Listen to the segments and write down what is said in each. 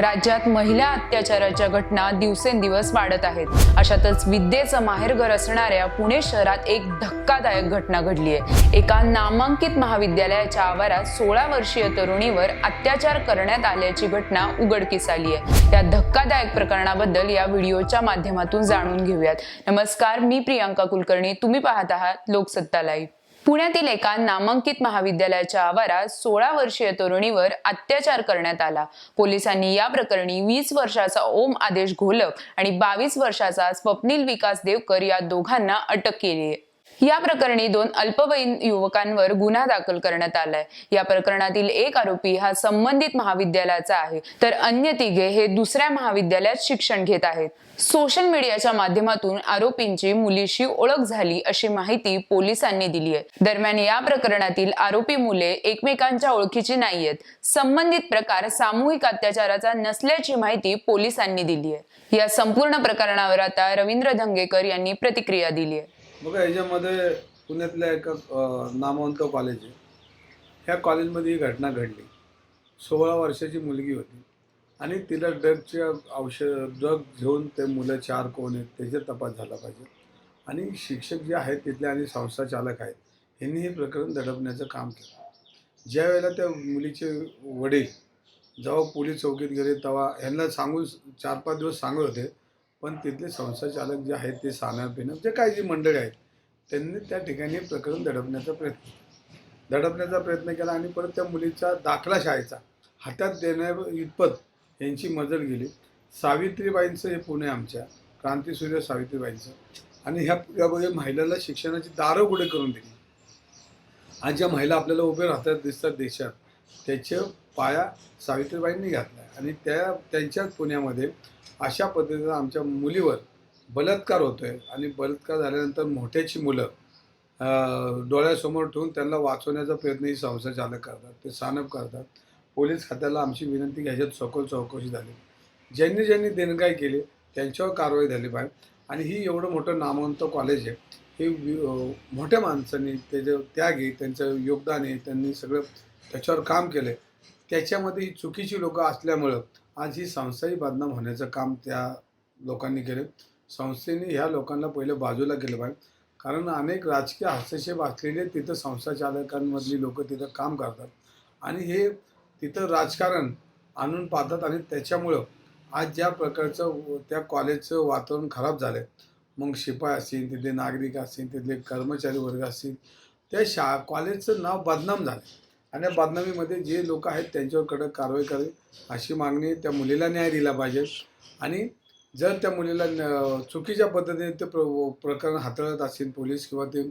राज्यात महिला अत्याचाराच्या घटना दिवसेंदिवस वाढत आहेत. अशातच विद्येचं माहेरघर असणाऱ्या पुणे शहरात एक धक्कादायक घटना घडली आहे एका नामांकित महाविद्यालयाच्या आवारात सोळा वर्षीय तरुणीवर अत्याचार करण्यात आल्याची घटना उघडकीस आली आहे या धक्कादायक प्रकरणाबद्दल या व्हिडिओच्या माध्यमातून जाणून घेऊयात. नमस्कार मी प्रियांका कुलकर्णी. तुम्ही पाहत आहात लोकसत्ता लाईव्ह. पुण्यातील एका नामांकित महाविद्यालयाच्या आवारात सोळा वर्षीय तरुणीवर अत्याचार करण्यात आला. पोलिसांनी या प्रकरणी वीस वर्षाचा ओम आदेश घोलक आणि बावीस वर्षाचा स्वप्नील विकास देवकर या दोघांना अटक केली आहे. या प्रकरणी दोन अल्पवयीन युवकांवर गुन्हा दाखल करण्यात आलाय. या प्रकरणातील एक आरोपी हा संबंधित महाविद्यालयाचा आहे. तर अन्य तिघे हे दुसऱ्या महाविद्यालयात शिक्षण घेत आहेत. सोशल मीडियाच्या माध्यमातून आरोपींची मुलीशी ओळख झाली अशी माहिती पोलिसांनी दिली आहे. दरम्यान या प्रकरणातील आरोपी मुले एकमेकांच्या ओळखीची नाहीयेत. संबंधित प्रकार सामूहिक अत्याचाराचा नसल्याची माहिती पोलिसांनी दिली आहे. या संपूर्ण प्रकरणावर आता रवींद्र धंगेकर यांनी प्रतिक्रिया दिली आहे. बघा याच्यामध्ये पुण्यातल्या एका नामवंत कॉलेज आहे. ह्या कॉलेजमध्ये ही घटना घडली. सोळा वर्षाची मुलगी होती. आणि तिला ड्रगच्या औषध ड्रग घेऊन ते मुलं चार कोण आहेत त्याचा तपास झाला पाहिजे. आणि शिक्षक जे आहेत तिथले आणि संस्था चालक आहेत यांनी हे प्रकरण दडपण्याचं काम केलं. ज्या वेळेला त्या मुलीचे वडील जेव्हा पोलीस चौकीत गेले तेव्हा ह्यांना सांगून चार पाच दिवस सांगत होते पण तिथले संस्थाचालक जे आहेत ते सानं पिणं जे काही जी मंडळी आहेत त्यांनी त्या ठिकाणी प्रकरण दडपण्याचा प्रयत्न दडपण्याचा प्रयत्न केला आणि परत त्या मुलीचा दाखला शाळेचा हातात देण्या इतपत यांची मजल गेली. सावित्रीबाईंचं हे पुणे आमच्या क्रांतीसूर्य सावित्रीबाईंचं. आणि ह्या पुण्यामध्ये महिलांना शिक्षणाची दारं उघडे करून दिली. आज ज्या महिला आपल्याला उभे राहतात दिसतात देशात त्याच्या पाया सावित्रीबाईंनी घातला आणि त्या त्यांच्याच पुण्यामध्ये अशा पद्धतीनं आमच्या मुलीवर बलात्कार होतो आहे आणि बलात्कार झाल्यानंतर मोठ्याची मुलं डोळ्यासमोर ठेवून त्यांना वाचवण्याचा प्रयत्न ही संस्था चालक करतात. ते सानप करतात. पोलीस खात्याला आमची विनंती घ्यायच्यात सखोल चौकशी झाली. ज्यांनी ज्यांनी देणगाई केली त्यांच्यावर कारवाई झाली पाहिजे. आणि ही एवढं मोठं नामवंत कॉलेज आहे. हे मोठ्या माणसांनी त्याचं त्याग आहे त्यांचं योगदान आहे त्यांनी सगळं त्याच्यावर काम केलं त्याच्यामध्ये ही चुकीची लोकं असल्यामुळं आज ही संस्थाही बदनाम होण्याचं काम त्या लोकांनी केले. संस्थेने ह्या लोकांना पहिलं बाजूला केलं पाहिजे. कारण अनेक राजकीय हस्तक्षेप असलेले तिथं संस्था चालकांमधली लोक तिथं काम करतात. आणि हे तिथं राजकारण आणून पाहतात आणि त्याच्यामुळं आज ज्या प्रकारचं त्या कॉलेजचं वातावरण खराब झालं आहे मग शिपाई असतील तिथले नागरिक असतील तिथले कर्मचारी वर्ग असतील त्या शा कॉलेजचं नाव बदनाम झालं आणि या बदनामीमध्ये जे लोक आहेत त्यांच्यावर कडक कारवाई करावी अशी मागणी त्या मुलीला न्याय दिला पाहिजे. आणि जर त्या मुलीला चुकीच्या पद्धतीने ते प्र प्रकरण हाताळत असतील पोलीस किंवा ते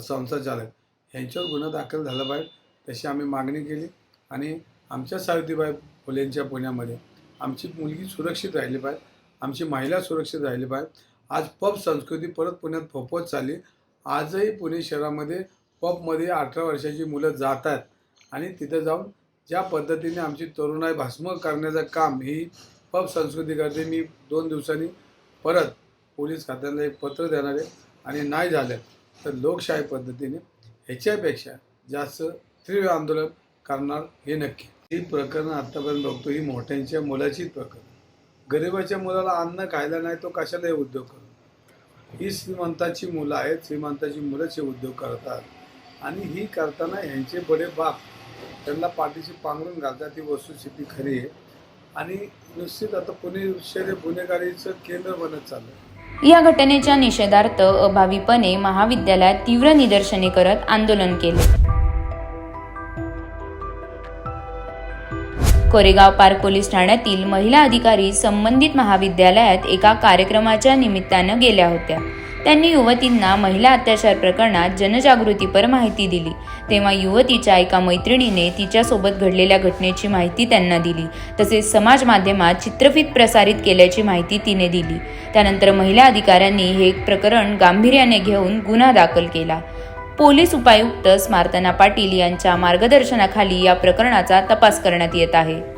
संस्था चालक ह्यांच्यावर गुन्हा दाखल झाला पाहिजे तशी आम्ही मागणी केली. आणि आमच्या सावित्रीबाई फुलेंच्या पुण्यामध्ये आमची मुलगी सुरक्षित राहिली पाहिजे आमची महिला सुरक्षित राहिली पाहिजे. आज पब संस्कृती परत पुण्यात फोपवत चालली. आजही पुणे शहरामध्ये पबमध्ये अठरा वर्षाची मुलं जात आहेत. आणि तिथं जाऊन ज्या पद्धतीने आमची तरुणाई भस्म करण्याचं काम ही पब संस्कृती करते मी दोन दिवसांनी परत पोलीस खात्याला एक पत्र देणार आहे आणि नाही झालं तर लोकशाही पद्धतीने ह्याच्यापेक्षा जास्त तीव्र आंदोलन करणार हे नक्की. ही प्रकरणं आत्तापर्यंत बघतो ही मोठ्यांच्या मुलाचीच प्रकरण. गरिबाच्या मुलाला अन्न खायला नाही तो कशाला हे उद्योग करतो ही श्रीमंताची मुलं आहेत श्रीमंताची मुलंच हे उद्योग करतात. आणि ही करताना ह्यांचे बडे बाप त्यांना पाठीशी पांघरून घालतात ती वस्तुस्थिती खरी आहे. आणि निश्चित आता पुणे शहर गुन्हेगारीचं केंद्र बनत चाललं या घटनेच्या निषेधार्थ अभावीपणे महाविद्यालयात तीव्र निदर्शने करत आंदोलन केले. कोरेगाव पार्क पोलीस ठाण्यातील महिला अधिकारी संबंधित महाविद्यालयात एका कार्यक्रमाच्या निमित्तानं गेल्या होत्या. त्यांनी युवतींना महिला अत्याचार प्रकरणात जनजागृतीपर माहिती दिली. तेव्हा युवतीच्या एका मैत्रिणीने तिच्यासोबत घडलेल्या घटनेची माहिती त्यांना दिली. तसेच समाज माध्यमात चित्रफित प्रसारित केल्याची माहिती तिने दिली. त्यानंतर महिला अधिकाऱ्यांनी हे प्रकरण गांभीर्याने घेऊन गुन्हा दाखल केला. पोलीस उपायुक्त स्मार्तना पाटील यांच्या मार्गदर्शनाखाली या प्रकरणाचा तपास करण्यात येत आहे.